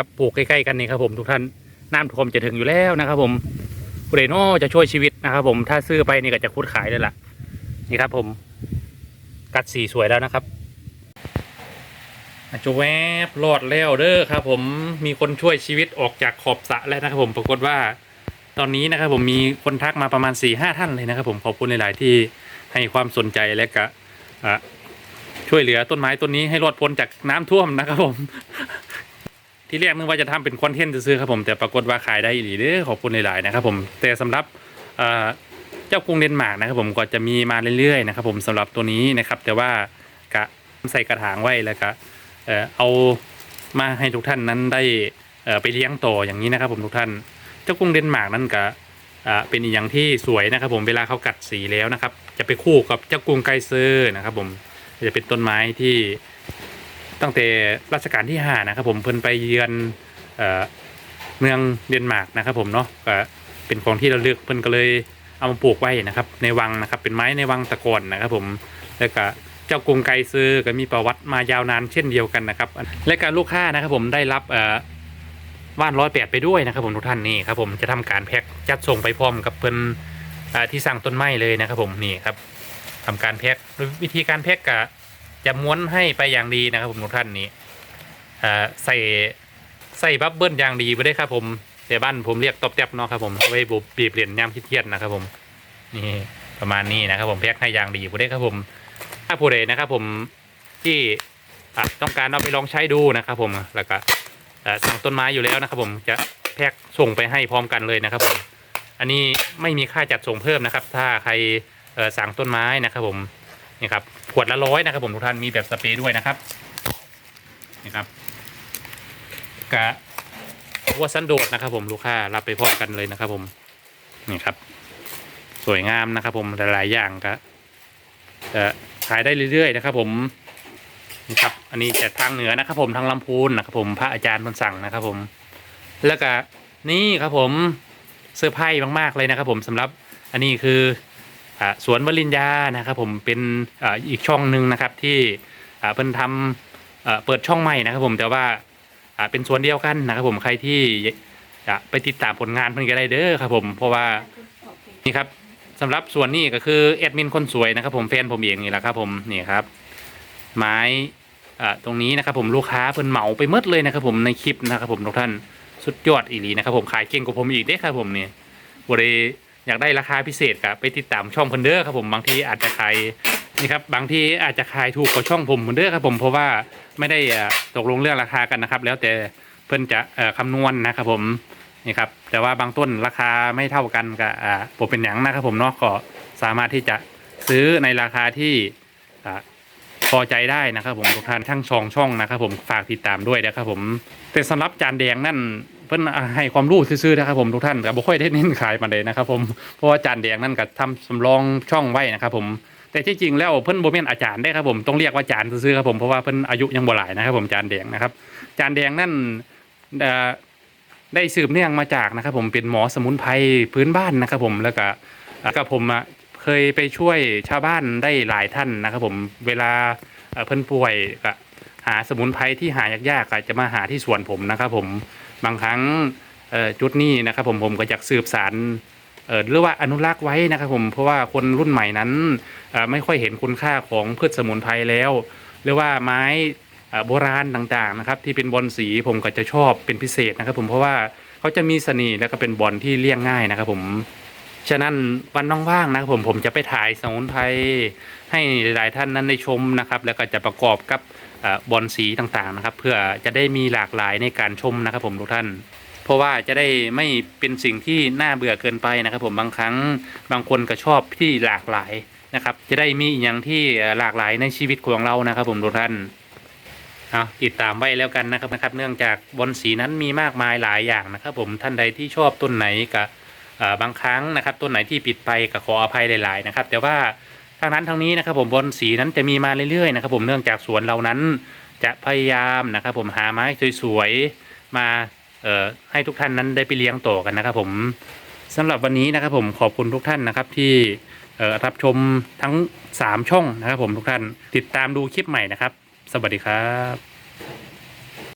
ครับปลูกใกล้ๆกันนี่ครับผมทุกท่านน้ำท่วมจะถึงอยู่แล้วนะครับ ผมเรโน่จะช่วยชีวิตนะครับ ผมถ้าซื้อไปนี่ก็จะคุดขายเลยล่ะ นี่ครับ ผมกัดสีสวยแล้วนะครับอาจจะแวบรอดแล้วเด้อครับ ผมมีคนช่วยชีวิตออกจากขอบสะแล้วนะครับ ผมปรากฏว่า ตอนนี้นะครับ ผมมีคนทักมาประมาณ4ี่ห้าท่านเลยนะครับ ผมขอบคุณหลาย ๆ ที่ให้ความสนใจและก็ช่วยเหลือต้นไม้ต้นนี้ให้รอดพ้นจากน้ำท่วมนะครับ ผม ที่แรกนึกว่าจะทำเป็นคอนเทนต์ซื้อครับผมแต่ปรากฏว่าขายได้อีหลีเด้อขอบคุณหลายๆนะครับผมแต่สำหรับเจ้ากรุงเดนมาร์กนะครับผมก็จะมีมาเรื่อยๆนะครับผมสำหรับตัวนี้นะครับ แต่ว่ากะใส่กระถางไว้แล้วก็เอามาให้ทุกท่านนั้นได้ไปเลี้ยงต่ออย่างนี้นะครับผมทุกท่านเจ้ากรุงเดนมาร์กนั่นก็เป็นอีกอย่างที่สวยนะครับผมเวลาเขากัดสีแล้วนะครับ จะไปคู่กับเจ้ากรุงไกเซอร์นะครับผมจะเป็นต้นไม้ที่ ตั้งแต่รัชกาลที่ห้านะครับผมเพิ่นไปเยือนเอ่อเมืองเดนมาร์กนะครับผมเนาะก็เป็นของที่ระลึกเพิ่นก็เลยเอามาปลูกไว้นะครับ ในวังนะครับ เป็นไม้ในวังตะกอนนะครับผมแล้วก็เจ้ากรุงไกซือก็มีประวัติมายาวนานเช่นเดียวกันนะครับ และการลูกค้านะครับผมได้รับว่านร้อยแปดไปด้วยนะครับผมทุกท่านนี่ครับผมจะทำการแพ็คจัดส่งไปพร้อมกับเพิ่นที่สั่งต้นไม้เลยนะครับผมนี่ครับทำการแพ็ควิธีการแพ็คกะ จะม้วนให้ไปอย่างดีนะครับผมทุกท่านนี้อ่าใส่ใส่บับเบิ้ลอย่างดีไปได้ครับผมแต่บ้านผมเรียกตบแตบเนาะครับผมเอาไว้บุบบีบเหรียญย่ำคิดเทียนนะครับผมนี่ประมาณนี้นะครับผมแพ็คให้อย่างดีไปได้ครับผมถ้าผู้ใดนะครับผมที่อะต้องการเอาไปลองใช้ดูนะครับผมแล้วก็สั่งต้นไม้อยู่แล้วนะครับผมจะแพ็คส่งไปให้พร้อมกันเลยนะครับผมอันนี้ไม่มีค่าจัดส่งเพิ่มนะครับ ถ้าใครเออสั่งต้นไม้นะครับผม นี่ครับขวดละร้อยนะครับผมทุกท่านมีแบบสเปรย์ด้วยนะครับนี่ครับกะวัวสันโดดนะครับ ผมลูกค้ารับไปพร้อมกันเลยนะครับ ผมนี่ครับ สวยงามนะครับ ผมหลายๆอย่างก็จะขายได้เรื่อยๆนะครับ ผมนี่ครับ อันนี้จะทางเหนือนะครับ ผมทางลำพูนนะครับ ผมพระอาจารย์มันสั่งนะครับ ผม แล้วก็นี่ครับผมเซอร์ไพรส์มากๆเลยนะครับ ผมสำหรับอันนี้คือ สวนวลินยานะครับผมเป็นอ,อีกช่องหนึ่งนะครับที่เพิ่นทำเปิดช่องใหม่นะครับผมแต่ว่าเป็นสวนเดียวกันนะครับผมใครที่จะไปติดตามผลงานเพิ่นก็ได้เด้อครับผมเพราะว่านี่ครับสำหรับส่วนนี้ก็คือแอดมินคนสวยนะครับผมแฟนผมเองนี่แหละครับผมนี่ครับไม้ตรงนี้นะครับผมลูกค้าเพิ่นเหมาไปหมดเลยนะครับผมในคลิปนะครับผมทุกท่านสุดยอดอีหลีนะครับผมขายเก่งกว่าผมอีกเด้ครับผมเนี่ยบริ อยากได้ราคาพิเศษครับไปติดตามช่องพันเดอร์ครับผมบางทีอาจจะขายนี่ครับบางทีอาจจะขายถูกกว่าช่องผมพันเดอร์ครับผมเพราะว่าไม่ได้อ่าตกลงเรื่องราคากันนะครับ แล้วแต่เพิ่อนจะคำนวณนะครับผมนี่ครับแต่ว่าบางต้นราคาไม่เท่ากันกับผมเป็นอย่างนะครับผมเนาะก็สามารถที่จะซื้อในราคาที่พอใจได้นะครับผมทุกท่านทั้งช่องช่องนะครับผมฝากติดตามด้วยนะครับผมแต่สำหรับจานแดงนั่น เพิ่นให้ความรู้ซื่อๆนะครับผมทุกท่านแต่บ่ค่อยได้เน้นขายมาเลยนะครับผมเพราะว่าจานแดงนั่นก็ทำสำรองช่องไว้นะครับผมแต่ที่จริงแล้วเพิ่นบ่แม่นอาจารย์ได้ครับผมต้องเรียกว่าจานซื่อๆครับผมเพราะว่าเพิ่นอายุยังบ่หลายนะครับผมจานแดงนะครับจานแดงนั่นได้สืบเนื่องมาจากนะครับผมเป็นหมอสมุนไพรพื้นบ้านนะครับผมแล้วก็กับผมอะเคยไปช่วยชาวบ้านได้หลายท่านนะครับผมเวลาเอ่อเพิ่นป่วยก็ หาสมุนไพรที่หายากๆก็จจะมาหาที่สวนผมนะครับ ผมบางครั้งจุดนี้นะครับผมผมก็อยากสืบสารเอ่อหรือว่าอนุรักษ์ไว้นะครับผมเพราะว่าคนรุ่นใหม่นั้นไม่ค่อยเห็นคุณค่าของพืชสมุนไพรแล้ว หรือว่าไม้โบราณต่างๆนะครับที่เป็นบอลสีผมก็จะชอบเป็นพิเศษนะครับ ผมเพราะว่าเขาจะมีเสน่ห์แล้วก็เป็นบอลที่เลี่ยงง่ายนะครับ ผม ฉะนั้นวันว่างๆนะครับผมผมจะไปถ่ายสมุนไพรให้หลายท่านนั้นได้ชมนะครับ แล้วก็จะประกอบกับอบอลสีต่างๆนะครับ เพื่อจะได้มีหลากหลายในการชมนะครับผมทุกท่าน เพราะว่าจะได้ไม่เป็นสิ่งที่น่าเบื่อเกินไปนะครับ ผมบางครั้งบางคนก็ชอบที่หลากหลายนะครับ จะได้มีอย่างที่หลากหลายในชีวิตของเรานะครับ ผมทุกท่านเอาติดตามไว้แล้วกันนะครับนะครับ เนื่องจากบอลสีนั้นมีมากมายหลายอย่างนะครับ ผมท่านใดที่ชอบต้นไหนกั บางครั้งนะครับต้นไหนที่ปิดไปก็ขออภัยหลาย ๆ นะครับ แต่ว่าทางนั้นทางนี้นะครับผมบอลสีนั้นจะมีมาเรื่อยๆนะครับ ผมเนื่องจากสวนเรานั้นจะพยายามนะครับ ผมหาไม้สวยๆมาให้ทุกท่านนั้นได้ไปเลี้ยงต่อกันนะครับ ผมสำหรับวันนี้นะครับ ผมขอบคุณทุกท่านนะครับที่รับชมทั้ง 3 ช่องนะครับ ผมทุกท่านติดตามดูคลิปใหม่นะครับ สวัสดีครับ